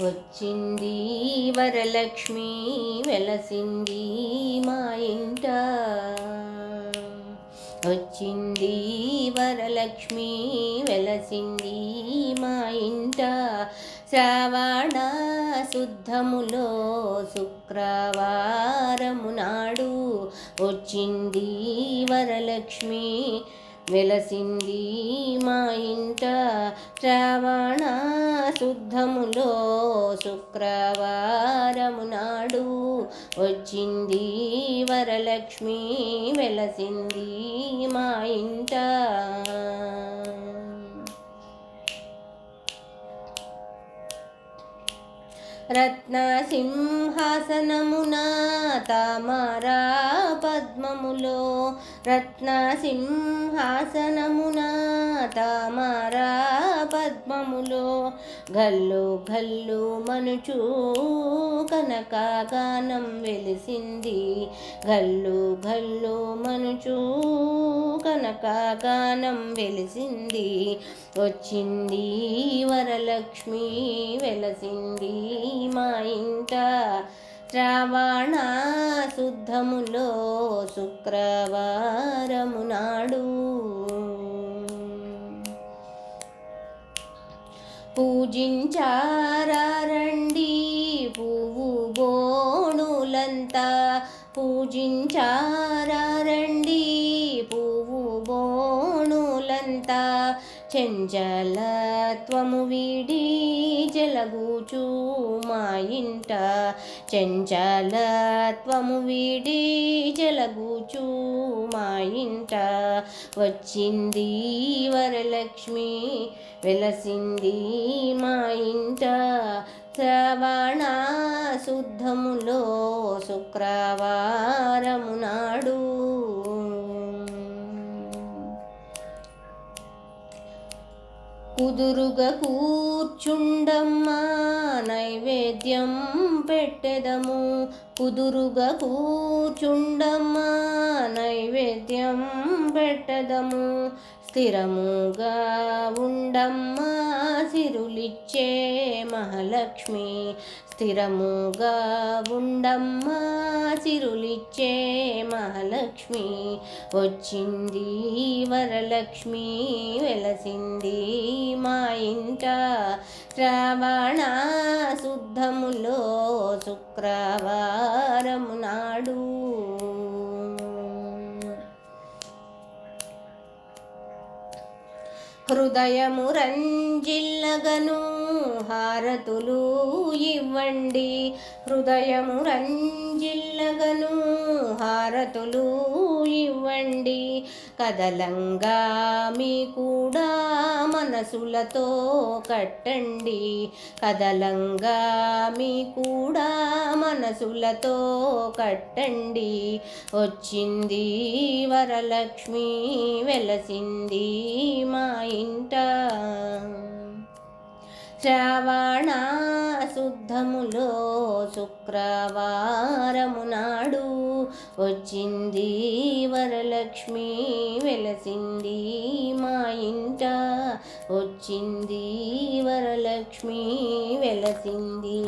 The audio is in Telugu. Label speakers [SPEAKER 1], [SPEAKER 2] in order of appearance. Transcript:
[SPEAKER 1] వచ్చింది వరలక్ష్మి వెలసింది మా ఇంట. వచ్చింది వరలక్ష్మి వెలసింది మా ఇంట. శ్రావణ శుద్ధములో శుక్రవారము నాడు వచ్చింది వరలక్ష్మి వెలసింది మా ఇంట శ్రావణ శుద్ధములో శుక్రవారము నాడు వచ్చింది వరలక్ష్మి వెలసింది మా ఇంట. రత్న సింహాసనమున పద్మములో రత్న సింహాసనమున తామరా పద్మములో గల్లు గల్లు మనుచు కనక గానం వెలిసింది. గల్లు గల్లు మనుచు కనక గానం వెలిసింది. వచ్చింది వరలక్ష్మి వెలసింది మా ఇంట శ్రవణ శుద్ధములో శుక్రవారము నాడు పూజించారండి పువ్వు బోణులంతా పూజించారా చెంచలత్వము వీడి జలగూచు మా ఇంట. చెంచలత్వము వీడి జలగూచు మా ఇంట. వచ్చింది వరలక్ష్మి వెలసింది మా ఇంట. శ్రవణ శుద్ధములో శుక్రవారము నాడు కుదురుగా కూర్చుండమ్మా నైవేద్యం పెట్టెదము. కుదురుగా కూర్చుండమ్మా నైవేద్యం పెట్టదము. స్థిరముగా ఉండమ్మా సిరులిచ్చే మహాలక్ష్మి. స్థిరముగా ఉండమ్మా సిరులిచ్చే మహాలక్ష్మి. వచ్చింది వరలక్ష్మి వెలసింది మా ఇంట. శ్రావణ శుద్ధములో శుక్రవారము నాడు. హృదయము రంజిల్లగను. హారతులు ఇవ్వండి. హృదయము రంజిల్లగను హారతులు ఇవ్వండి. కదలంగా మీ కూడా మనసులతో కట్టండి. కదలంగా మీ కూడా మనసులతో కట్టండి. వచ్చింది వరలక్ష్మి వెలసింది మా ఇంట. శ్రావణ శుద్ధములో శుక్రవారము నాడు వచ్చింది వరలక్ష్మి వెలసింది మా ఇంట. వచ్చింది వరలక్ష్మి వెలసింది